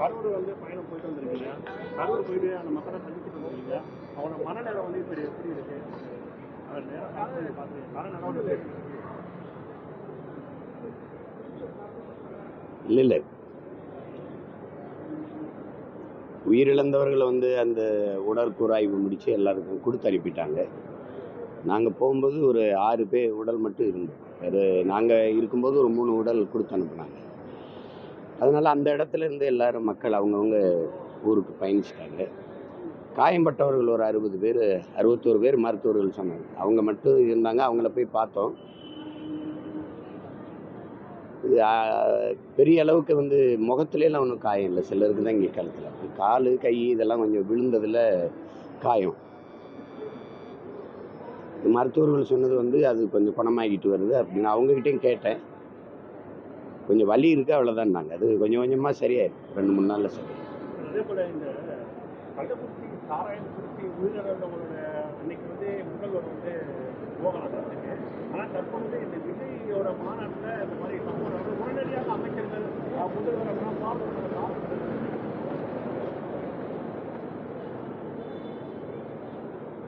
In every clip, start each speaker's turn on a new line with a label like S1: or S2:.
S1: கரூர் வந்து பயணம் போயிட்டு வந்திருக்கீங்க. கரூர் போயிட்டு அந்த மக்களை சந்திச்சுட்டு வந்திருக்கீங்க. அவனோட மனநிலை வந்து இப்படி எப்படி இருக்கு? அவர் நேரம் பார்த்து பார்த்து
S2: இல்லை இல்லை. உயிரிழந்தவர்களை வந்து அந்த உடற்கூறாய்வு முடித்து எல்லாருக்கும் கொடுத்து அனுப்பிட்டாங்க. நாங்கள் போகும்போது ஒரு ஆறு பேர் உடல் மட்டும் இருந்தோம் அது நாங்கள் இருக்கும்போது ஒரு மூணு உடல் கொடுத்து அனுப்புனாங்க. அதனால் அந்த இடத்துலேருந்து எல்லாரும் மக்கள் அவங்கவுங்க ஊருக்கு பயணிச்சிட்டாங்க. காயம்பட்டவர்கள் ஒரு அறுபது பேர் அறுபத்தோரு பேர் மருத்துவர்கள் சொன்னாங்க. அவங்க மட்டும் இருந்தாங்க அவங்கள போய் பார்த்தோம். இது, பெரிய அளவுக்கு வந்து முகத்துலலாம் ஒன்றும் காயம் இல்லை. சிலருக்கு தான் இங்கே கழுத்தில். கால் கை இதெல்லாம் கொஞ்சம் விழுந்ததில் காயம். இது மருத்துவர்கள் சொன்னது வந்து அது கொஞ்சம் குணமாகிட்டு வருது அப்படின்னு அவங்ககிட்டையும் கேட்டேன். கொஞ்சம் வலி இருக்குது அவ்வளோதான்னாங்க அது கொஞ்சம் கொஞ்சமாக சரியாயிருக்கு. ரெண்டு மூணு நாளில் சரி.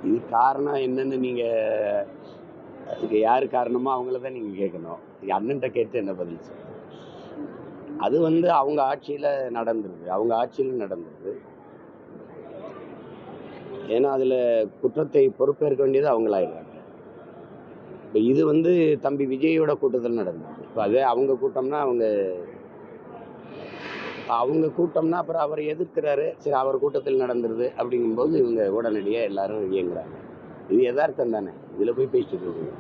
S2: இது காரணம் என்னன்னு நீங்கள் அதுக்கு யார் காரணமோ அவங்கள தான் நீங்கள் கேட்கணும். அண்ணன்ட்ட கேட்டு என்ன பதில் சொல்ல அது வந்து அவங்க ஆட்சியில் நடந்துருது அவங்க ஆட்சியில் நடந்துருது ஏன்னா அதில் குற்றத்தை பொறுப்பேற்க வேண்டியது அவங்களாயிடுறாங்க. இப்போ இது வந்து தம்பி விஜயோட கூட்டத்தில் நடந்தது. இப்போ அதே அவங்க கூட்டம்னா அவங்க அவங்க கூட்டம்னா அப்புறம் அவர் எதிர்க்கிறாரு. சரி அவர் கூட்டத்தில் நடந்துருது அப்படிங்கும்போது இவங்க உடனடியாக எல்லாரும் இயங்குறாங்க. இது யதார்த்தம் தானே? இதில் போய் பேசிட்டு இருக்கீங்க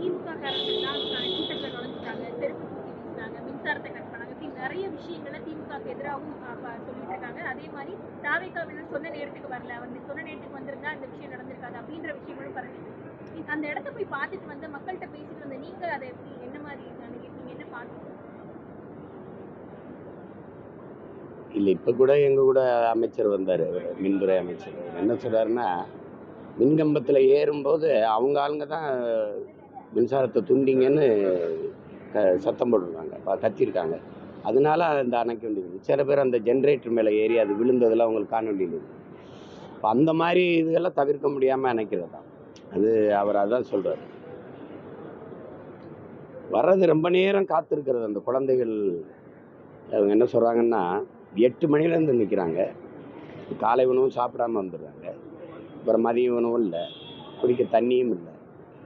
S3: ஆஹ் திமுக கூட்டத்தில் நுழைஞ்சிட்டாங்க செருப்பு தூக்கி வீசினாங்க மின்சாரத்தை கட் பண்ணாங்க இப்படி நிறைய விஷயங்களை திமுக எதிராகவும் சொல்லிட்டு இருக்காங்க. அதே மாதிரி தாவேக்காவினர் சொன்ன நேரத்துக்கு வரல. வந்து சொன்ன நேரத்துக்கு வந்திருந்தா இந்த விஷயம் நடந்திருக்காது அப்படின்ற விஷயங்களும் பரவிட்டு அந்த இடத்த போய் பார்த்துட்டு வந்து மக்கள்கிட்ட பேசிட்டு வந்து நீங்க அதை எப்படி என்ன மாதிரி நினைக்கிறீங்க? என்ன பார்த்து
S2: இல்லை இப்போ கூட எங்கள் கூட அமைச்சர் வந்தார் மின்துறை அமைச்சர். என்ன சொல்கிறாருன்னா மின்கம்பத்தில் ஏறும்போது அவங்க ஆளுங்க தான் மின்சாரத்தை துண்டிங்கன்னு க சத்தம் போட்டுருக்காங்க ப- கத்திருக்காங்க. அதனால அந்த அணைக்க வேண்டியது சில பேர் அந்த ஜென்ரேட்டர் மேலே ஏறி அது விழுந்ததெல்லாம் அவங்களுக்கு காண வேண்டியது இப்போ அந்த மாதிரி இதெல்லாம் தவிர்க்க முடியாமல் அணைக்கிறது தான். அது அவர் அதான் சொல்கிறார் வர்றது ரொம்ப நேரம் காத்திருக்கிறது. அந்த குழந்தைகள் அவங்க என்ன சொல்கிறாங்கன்னா எட்டு மணிலேருந்து நிற்கிறாங்க காலை உணவும் சாப்பிடாம வந்துடுறாங்க. அப்புறம் மதிய உணவும் இல்லை. குடிக்க தண்ணியும் இல்லை.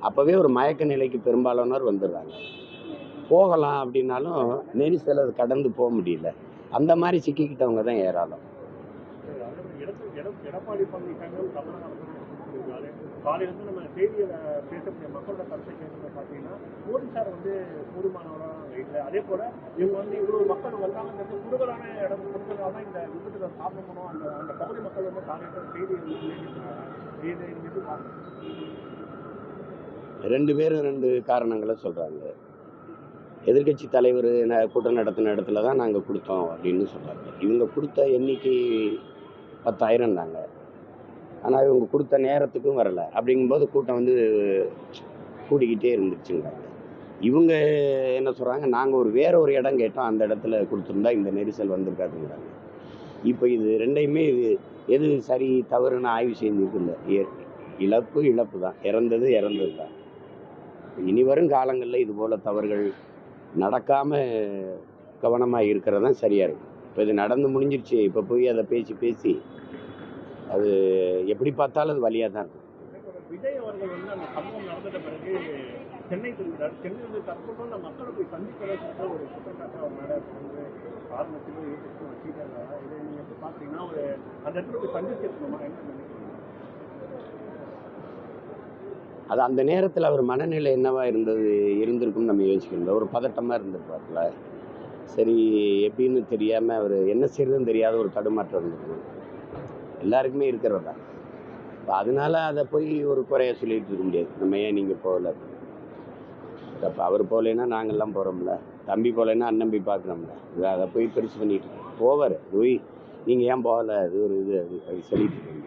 S2: அப்போவே ஒரு மயக்க நிலைக்கு பெரும்பாலானோர் வந்துடுறாங்க போகலாம் அப்படின்னாலும் நெரிசல் அது கடந்து போக முடியல அந்த மாதிரி சிக்கிக்கிட்டவங்க தான் ஏராளம்
S1: எடப்பாடி எடப்- எடப்பாடி பழனிசாமியும் கமலஹாசனும் சொல்லியிருக்காரு காலையிலேருந்து நம்ம செய்தியில் பேசக்கூடிய மக்களோட கருத்தை கேட்கறது பார்த்தீங்கன்னா மோடி சார் வந்து போதுமானவராக இல்லை அதே போல் இவங்க வந்து இவ்வளோ மக்கள் வந்தாங்கிறது குறுகலான இடம் கொடுத்ததால தான் இந்த விபத்துல சாப்பிடணும் அந்த அந்த பகுதி மக்கள் வந்து காலையில் செய்தி வந்து இது இது பார்க்கணும்.
S2: ரெண்டு பேரும் ரெண்டு காரணங்களை சொல்கிறாங்க எதிர்க்கட்சி தலைவர் ந- கூட்டம் நடத்தின இடத்துல தான் நாங்கள் கொடுத்தோம் அப்படின்னு சொல்கிறாங்க இவங்க கொடுத்த எண்ணிக்கை பத்தாயிரம் தாங்க. ஆனால் இவங்க கொடுத்த நேரத்துக்கும் வரலை. அப்படிங்கும்போது கூட்டம் வந்து கூடிக்கிட்டே இருந்துச்சுங்கிறாங்க இவங்க என்ன சொல்கிறாங்க நாங்கள் ஒரு வேற ஒரு இடம் கேட்டோம். அந்த இடத்துல கொடுத்துருந்தா இந்த நெரிசல் வந்திருக்காதுங்கிறாங்க. இப்போ இது ரெண்டையுமே இது எது சரி தவறுன்னு ஆய்வு செஞ்சுருக்கு இல்லை இழப்பு இழப்பு தான் இறந்தது இறந்தது தான் இனி வரும் காலங்களில் இது போல் தவறுகள் நடக்காமல் கவனமாக இருக்கிறது தான் சரியாக இருக்கும் இப்போ இது நடந்து முடிஞ்சிருச்சு. இப்போ போய் அதை பேசி பேசி அது எப்படி பார்த்தாலும் அது வழியாக தான் இருக்கும்.
S1: விஜய் அவர்கள் வந்து அந்த சம்பவம் நடந்த பிறகு சென்னை திரும்பினார் சென்னை வந்து தற்போது அந்த மக்களை போய் சந்திக்கிறதுக்கு ஒரு குற்றச்சாட்டு அவர் மேலே வந்து ஆரம்பத்தில் ஏற்று வச்சுட்டாங்க இதை நீங்கள் எப்படி பார்த்தீங்கன்னா ஒரு அந்த இடத்துல போய் சந்திச்சிருக்கணுமா என்ன நினைக்கிறீங்க?
S2: அது அந்த நேரத்தில் அவர் மனநிலை என்னவா இருந்தது இருந்திருக்கும்னு நம்ம யோசிக்கணும் ஒரு பதட்டமாக இருந்திருப்பார்ல. சரி எப்படின்னு தெரியாமல் அவர் என்ன செய்யறதுன்னு தெரியாத ஒரு தடுமாற்றம் இருந்திருக்கும். எல்லாருக்குமே இருக்கிறது தான். இப்போ அதனால அதை போய் ஒரு குறைய சொல்லிட்டு இருக்க முடியாது. நம்ம ஏன் நீங்கள் போகல? அப்போ அவர் போகலைன்னா நாங்கள்லாம் போகிறோம்ல தம்பி போகலைன்னா அண்ணம்பி பார்க்குறோம்ல இது அதை போய் பெருசு பண்ணிட்டு போவார். போய் நீங்கள் ஏன் போகலை? அது ஒரு இது அது அது சொல்லிட்டு இருக்கீங்க